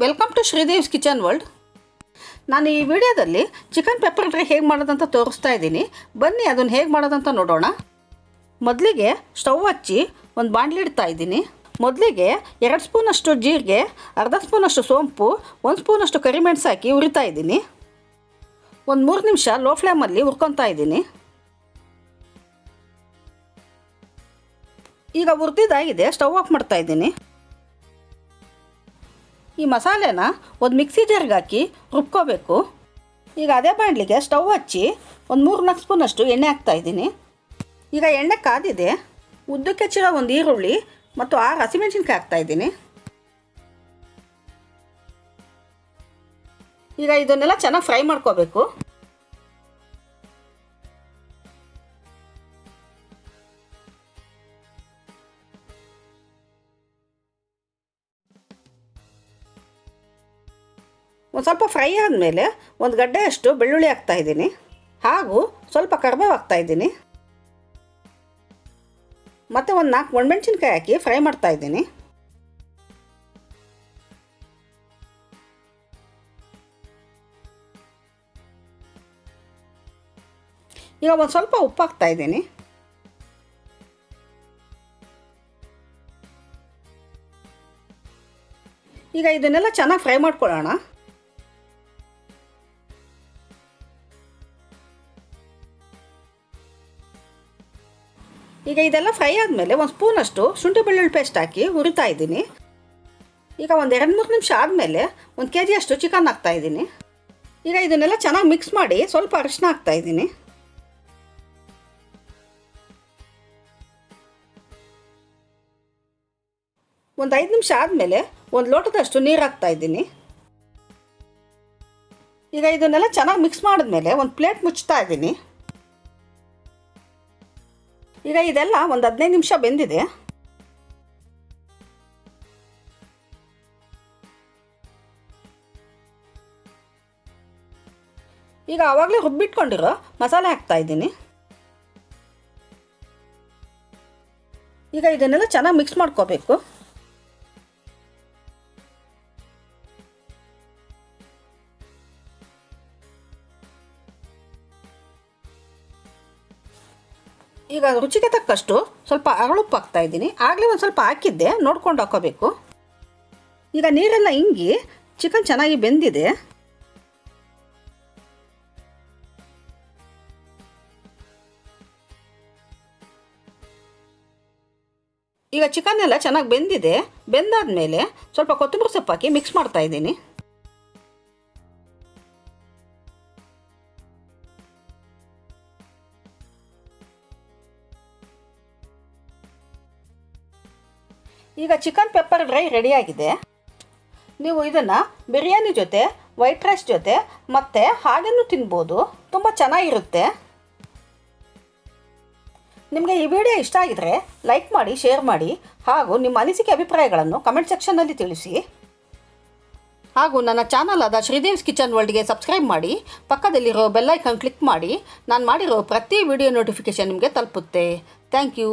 Welcome to Sridev's kitchen world ನಾನು ಈ ವಿಡಿಯೋದಲ್ಲಿ ಚಿಕನ್ ಪೆಪ್ಪರ್ ಡ್ರೈ ಹೇಗೆ ಮಾಡೋದಂತ ತೋರಿಸ್ತಾ ಇದ್ದೀನಿ. ಬನ್ನಿ ಅದನ್ನು ಹೇಗೆ ಮಾಡೋದಂತ ನೋಡೋಣ. ಮೊದಲಿಗೆ ಸ್ಟವ್ ಹಚ್ಚಿ ಒಂದು ಬಾಣಲಿ ಇಡ್ತಾ ಇದ್ದೀನಿ. ಮೊದಲಿಗೆ ಎರಡು ಸ್ಪೂನಷ್ಟು ಜೀರಿಗೆ, ಅರ್ಧ ಸ್ಪೂನಷ್ಟು ಸೋಂಪು, ಒಂದು ಸ್ಪೂನಷ್ಟು ಕರಿಮೆಣಸು ಹಾಕಿ ಉರಿತಾ ಇದ್ದೀನಿ. ಒಂದು ಮೂರು ನಿಮಿಷ ಲೋ ಫ್ಲೇಮಲ್ಲಿ ಹುರ್ಕೊತಾ ಇದ್ದೀನಿ. ಈಗ ಹುರಿದಿದ್ದಾಗಿದೆ ಸ್ಟವ್ ಆಫ್ ಮಾಡ್ತಾ ಇದ್ದೀನಿ. ಈ ಮಸಾಲೆನ ಒಂದು ಮಿಕ್ಸಿ ಜಾರ್ಗೆ ಹಾಕಿ ರುಬ್ಕೋಬೇಕು. ಈಗ ಅದೇ ಬಾಣಲಿಗೆ ಸ್ಟವ್ ಹಚ್ಚಿ ಒಂದು ಮೂರು ನಾಲ್ಕು ಸ್ಪೂನಷ್ಟು ಎಣ್ಣೆ ಹಾಕ್ತಾ ಇದ್ದೀನಿ. ಈಗ ಎಣ್ಣೆ ಕಾದಿದೆ. ಉದ್ದಕ್ಕೆ ಹೆಚ್ಚಿರೋ ಒಂದು ಈರುಳ್ಳಿ ಮತ್ತು ಆರು ಹಸಿಮೆಣಸಿನ್ಕಾಯಿ ಹಾಕ್ತಾ ಇದ್ದೀನಿ. ಈಗ ಇದನ್ನೆಲ್ಲ ಚೆನ್ನಾಗಿ ಫ್ರೈ ಮಾಡ್ಕೋಬೇಕು. ಒಂದು ಸ್ವಲ್ಪ ಫ್ರೈ ಆದಮೇಲೆ ಒಂದು ಗಡ್ಡೆಯಷ್ಟು ಬೆಳ್ಳುಳ್ಳಿ ಹಾಕ್ತಾ ಇದ್ದೀನಿ. ಹಾಗೂ ಸ್ವಲ್ಪ ಕರ್ಬೇವು ಹಾಕ್ತಾ ಇದ್ದೀನಿ. ಮತ್ತು ಒಂದು ನಾಲ್ಕು ಒಣಮೆಣ್ಸಿನ್ಕಾಯಿ ಹಾಕಿ ಫ್ರೈ ಮಾಡ್ತಾ ಇದ್ದೀನಿ. ಈಗ ಒಂದು ಸ್ವಲ್ಪ ಉಪ್ಪು ಹಾಕ್ತಾ ಇದ್ದೀನಿ. ಈಗ ಇದನ್ನೆಲ್ಲ ಚೆನ್ನಾಗಿ ಫ್ರೈ ಮಾಡ್ಕೊಳ್ಳೋಣ. ಈಗ ಇದೆಲ್ಲ ಫ್ರೈ ಆದಮೇಲೆ ಒಂದು ಸ್ಪೂನಷ್ಟು ಶುಂಠಿ ಬೆಳ್ಳುಳ್ಳಿ ಪೇಸ್ಟ್ ಹಾಕಿ ಹುರಿತಾ ಇದ್ದೀನಿ. ಈಗ ಒಂದು ಎರಡು ಮೂರು ನಿಮಿಷ ಆದಮೇಲೆ ಒಂದು ಕೆ ಜಿಯಷ್ಟು ಚಿಕನ್ ಹಾಕ್ತಾ ಇದ್ದೀನಿ. ಈಗ ಇದನ್ನೆಲ್ಲ ಚೆನ್ನಾಗಿ ಮಿಕ್ಸ್ ಮಾಡಿ ಸ್ವಲ್ಪ ಅರಿಶಿನ ಹಾಕ್ತಾ ಇದ್ದೀನಿ. ಒಂದು ಐದು ನಿಮಿಷ ಆದಮೇಲೆ ಒಂದು ಲೋಟದಷ್ಟು ನೀರು ಹಾಕ್ತಾ ಇದ್ದೀನಿ. ಈಗ ಇದನ್ನೆಲ್ಲ ಚೆನ್ನಾಗಿ ಮಿಕ್ಸ್ ಮಾಡಿದ್ಮೇಲೆ ಒಂದು ಪ್ಲೇಟ್ ಮುಚ್ತಾ ಇದ್ದೀನಿ. ಈಗ ಇದೆಲ್ಲ ಒಂದು ಹದಿನೈದು ನಿಮಿಷ ಬೆಂದಿದೆ. ಈಗ ಆವಾಗಲೇ ರುಬ್ಬಿಟ್ಕೊಂಡಿರೋ ಮಸಾಲೆ ಹಾಕ್ತಾ ಇದ್ದೀನಿ. ಈಗ ಇದನ್ನೆಲ್ಲ ಚೆನ್ನಾಗಿ ಮಿಕ್ಸ್ ಮಾಡ್ಕೋಬೇಕು. ಈಗ ರುಚಿಗೆ ತಕ್ಕಷ್ಟು ಸ್ವಲ್ಪ ಅರಳುಪ್ಪು ಹಾಕ್ತಾ ಇದ್ದೀನಿ. ಆಗಲೇ ಒಂದು ಸ್ವಲ್ಪ ಹಾಕಿದ್ದೆ, ನೋಡ್ಕೊಂಡು ಹಾಕೋಬೇಕು. ಈಗ ನೀರೆಲ್ಲ ಇಂಗಿ ಚಿಕನ್ ಚೆನ್ನಾಗಿ ಬೆಂದಿದೆ. ಈಗ ಚಿಕನ್ ಎಲ್ಲ ಚೆನ್ನಾಗಿ ಬೆಂದಿದೆ. ಬೆಂದಾದ ಮೇಲೆ ಸ್ವಲ್ಪ ಕೊತ್ತಂಬರಿ ಸೊಪ್ಪು ಹಾಕಿ ಮಿಕ್ಸ್ ಮಾಡ್ತಾ ಇದ್ದೀನಿ. ಈಗ ಚಿಕನ್ ಪೆಪ್ಪರ್ ಡ್ರೈ ರೆಡಿಯಾಗಿದೆ ನೀವು ಇದನ್ನು ಬಿರಿಯಾನಿ ಜೊತೆ ವೈಟ್ ರೈಸ್ ಜೊತೆ ಮತ್ತು ಹಾಗೆಯೂ ತಿನ್ಬೋದು. ತುಂಬ ಚೆನ್ನಾಗಿರುತ್ತೆ. ನಿಮಗೆ ಈ ವಿಡಿಯೋ ಇಷ್ಟ ಆಗಿದ್ರೆ ಲೈಕ್ ಮಾಡಿ ಶೇರ್ ಮಾಡಿ, ಹಾಗೂ ನಿಮ್ಮ ಅನಿಸಿಕೆ ಅಭಿಪ್ರಾಯಗಳನ್ನು ಕಮೆಂಟ್ ಸೆಕ್ಷನ್ನಲ್ಲಿ ತಿಳಿಸಿ. ಹಾಗೂ ನನ್ನ ಚಾನಲ್ ಆದ ಶ್ರೀದೇವ್ಸ್ ಕಿಚನ್ ವರ್ಲ್ಡ್ಗೆ ಸಬ್ಸ್ಕ್ರೈಬ್ ಮಾಡಿ, ಪಕ್ಕದಲ್ಲಿರೋ ಬೆಲ್ಲೈಕನ್ ಕ್ಲಿಕ್ ಮಾಡಿ, ನಾನು ಮಾಡಿರೋ ಪ್ರತಿ ವಿಡಿಯೋ ನೋಟಿಫಿಕೇಷನ್ ನಿಮಗೆ ತಲುಪುತ್ತೆ. Thank you